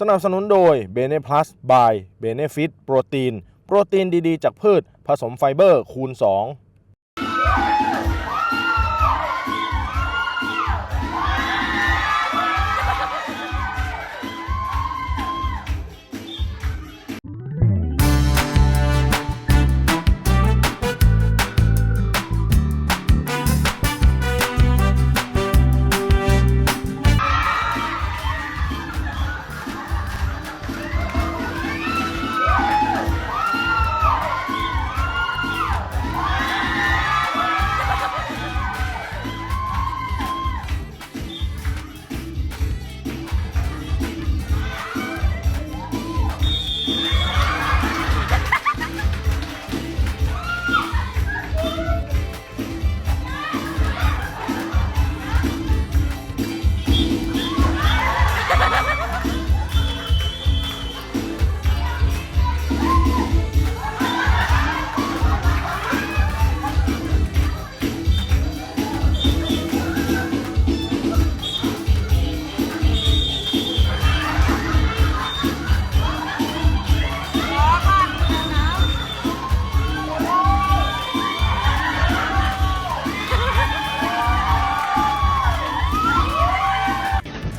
สนับสนุนโดย b e n e Plus by Benefit โปรตีน โปรตีนดีๆ จากพืช ผสมไฟเบอร์คูณ 2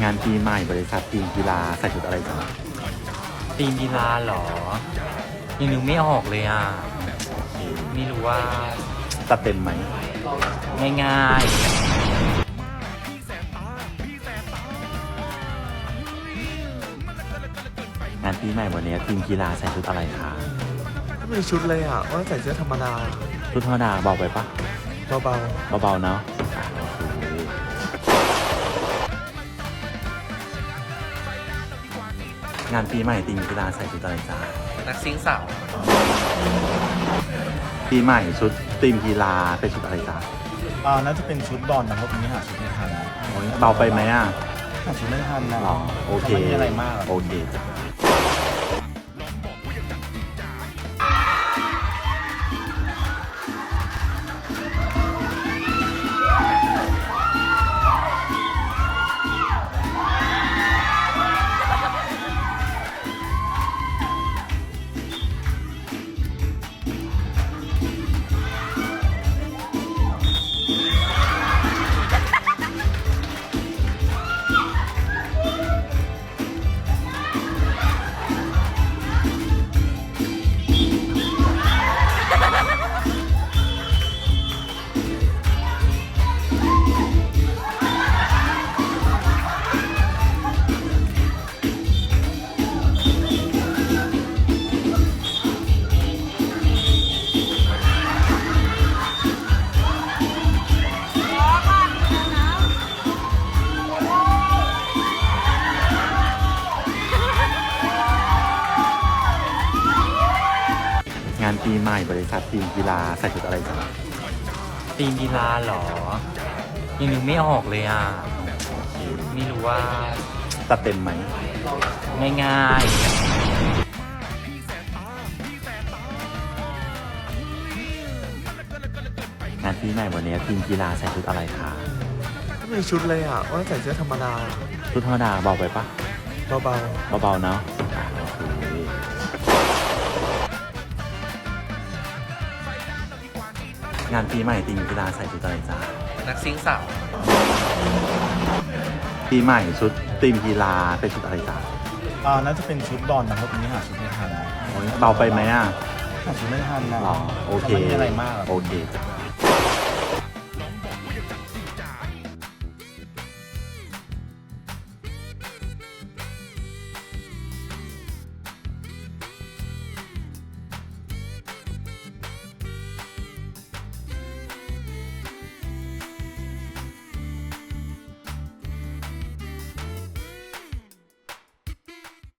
านปีใหม่บริษัททีมกีฬาใส่ชุดอะไรจ๊ะตีมกีฬาเหรอ ยังนึกไม่ออกเลยอะ ไม่รู้ว่าตัดเต็มไหม ง่ายงานปีใหม่วันนี้ทีมกีฬาใส่ชุดอะไรคะไม่มีชุดเลยอะว่าใส่เสื้อธรรมดาชุดธรรมดาเบาไปปะเบาเบาๆเนาะ งานปีใหม่ทีมกีฬาใส่ชุดอะไรจ๊ะๆนักซิ่งสาวปีใหม่ชุดทีมกีฬาเป็นชุดอะไรจ๊ะอ่าน่าจะเป็นชุดบอลนะครับวันนี้หาชุดไม่ทันโอ้ยเบาไปไหมอะหาชุดไม่ทันนะอ๋อโอเคไม่มีอะไรมากหรอก โอเคจ้ะ ใหม่บริษัททีมกีฬาใส่ชุดอะไรจ๊ะตีมกีฬาเหรอ ยังนึกไม่ออกเลยอะ ไม่รู้ว่าตัดเต็มไหม ง่ายงานปีใหม่วันนี้ทีมกีฬาใส่ชุดอะไรคะไม่มีชุดเลยอะว่าใส่เสื้อธรรมดา ชุดธรรมดาเบาไปปะเบาเบาๆเนาะ งานปีใหม่ทีมกีฬาใส่ชุดอะไรจ๊ะนักซิ่งสาวปีใหม่ชุดทีมกีฬาเป็นชุดอะไรจ๊ะๆอ่าน่าจะเป็นชุดบอลนะครับวันนี้หาชุดไม่ทันโอ้ยเบาไปไหมอะหาชุดไม่ทันนะอ๋อโอเคไม่มีอะไรมากหรอก โอเคจ้ะ